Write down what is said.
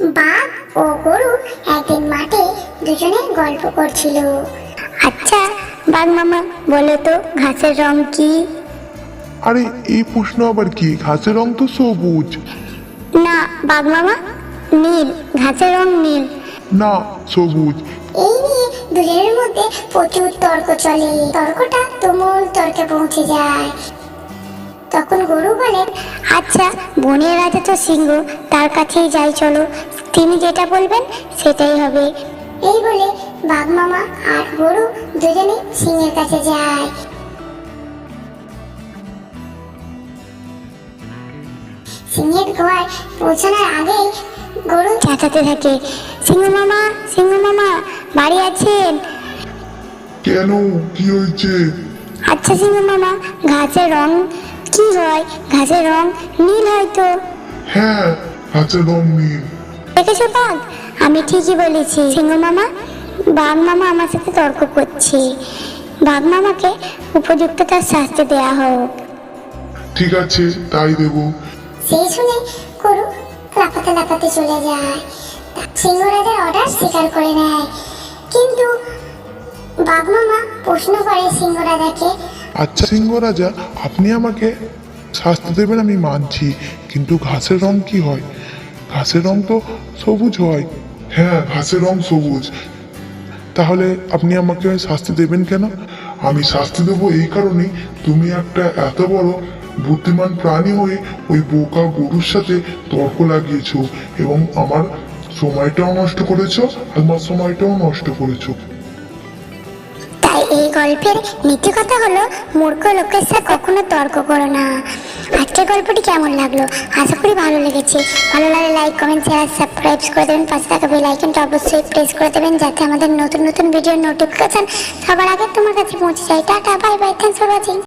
বাঘ ও গরু একদিন মাঠে দুজনে গল্প করছিল। আচ্ছা বাঘ মামা বলো তো ঘাসের রং কি? আরে এই প্রশ্ন আবার কি? ঘাসের রং তো সবুজ। না বাঘ মামা নীল ঘাসের রং নীল। না সবুজ। এই নিয়ে দুজনের মধ্যে প্রচুর তর্ক চলে। তর্কটা তুমুল তর্কে পৌঁছে যায়। তখন গরু বলেন আচ্ছা বনের রাজা তো সিংহ তার কাছেই যাই চলো। তিনি যেটা বলবেন সেটাই হবে। এই বলে বাঘ মামা আর গরু দুজনে সিংহের কাছে যায়। সিংহের গোয়ায় পৌঁছানোর আগেই গরু চেঁচাতে থাকে সিংহ মামা সিংহ মামা বাড়ি আছেন? কেন? কি হয়েছে? আচ্ছা সিংহ মামা ঘাসের রং কি হয়? ঘাসের রং নীল হয় তো হ্যাঁ ঘাসের রং নীল। দেখেছ বাঘ? আমি ঠিকই বলেছি। সিংহ মামা বাঘ মামা আমার সাথে তর্ক করছে। বাঘ মামাকে উপযুক্ত তার শাস্তি দেওয়া হোক। ঠিক আছে তাই দেবো। সেই শুনে গরু লাফাতে লাফাতে চলে যায়। সিংহরাজের অর্ডার স্বীকার করে নেয়। কিন্তু বাঘ মামা প্রশ্ন করে সিংহরাজাকে আচ্ছা সিংহ রাজা আপনি আমাকে শাস্তি দেবেন আমি মানছি, কিন্তু ঘাসের রং কি হয়? ঘাসের রং তো সবুজ হয়। হ্যাঁ ঘাসের রং সবুজ। তাহলে আপনি আমাকে শাস্তি দেবেন কেন? আমি শাস্তি দেবো এই কারণেই তুমি একটা এত বড় বুদ্ধিমান প্রাণী হয়ে ওই বোকা গরুর সাথে তর্ক লাগিয়েছ এবং আমার সময়টাও নষ্ট করেছ আমার সময়টাও নষ্ট করেছ। গল্পের নীতি কথা হলো, মূর্খ লোকের সাথে কখনো তর্ক করো না। আজকের গল্পটি কেমন লাগল? আশা করি ভালো লেগেছে। ভালো লাগলে লাইক কমেন্ট শেয়ার সাবস্ক্রাইব করে দেবেন। পাশে থাকা বেল আইকনটা অবশ্যই প্রেস করে দেবেন, যাতে আমাদের নতুন নতুন ভিডিওর নোটিফিকেশন সবার আগে তোমার কাছে পৌঁছে যায়। Tata bye bye thanks for watching